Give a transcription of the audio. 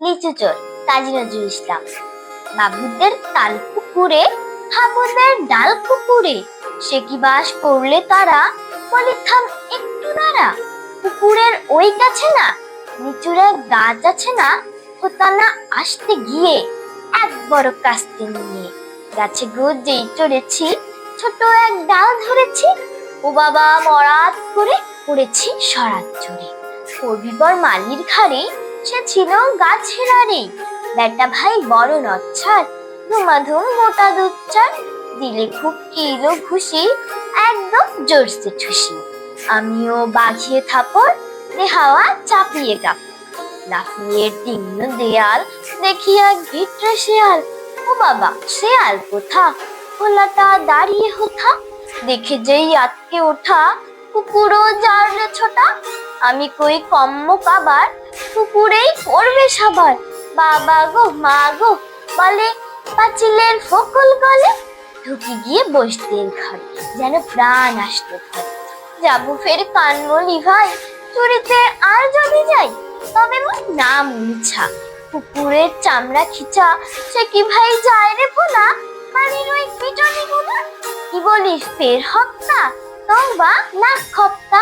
লিচু চোর কাজী নজরুল ইসলাম বাবুদের তাল পুকুরে, হাবুদের ডাল পুকুরে সে কি বাস করলে তারা বলি, থাম, একটু দাঁড়া। পুকুরের ওই কাছে না, নিচুর গাছ আছে না হোতানা আসতে গিয়ে এক বড় কাস্তে নিয়ে। গাছে যেই চড়েছি, ছোট এক ডাল ধরেছি, ও বাবা মরাত করে পড়েছি সরাত চড়ে পর মালির ঘাড়ে সে ছিল গাছের আরে বেটা ভাই বড় নচ্ছার, ধুমাধুম মোটা দুচ্চার দিলে খুব কিলো ঘুষি, একদম জোরসে ঠুসি আমিও বাঘিয়ে থাপড় দে হাওয়া চাপিয়ে গাপ লাফিয়ে তীক্ষ্ণ দেয়াল, দেখিয়া ভিটরে শেয়াল। ও বাবা, শেয়াল কোথা? খোলাটা দাঁড়িয়ে হোথা। দেখে যেই আটকে ওঠা, কুকুরও রে ছোটা আমি কই কম্ম কাবার? পুকুরেই পড়বে সবার। বাবা গো, মা গো, বলে, পাঁচিলের ফকল গলে ঢুকি গিয়ে বসতের ঘর, যেন প্রাণ আসতে ঘরে যাব ফের কানমলি ভাই, চুরিতে আর যদি যাই, তবে মোর নাম মিছা। পুকুরের চামড়া খিচা, সে কি ভাই যায় রে ভোলা বাড়ির ওই পিটনি গুলো কি বলিস ফের হত্যা? তবা না খপ্তা?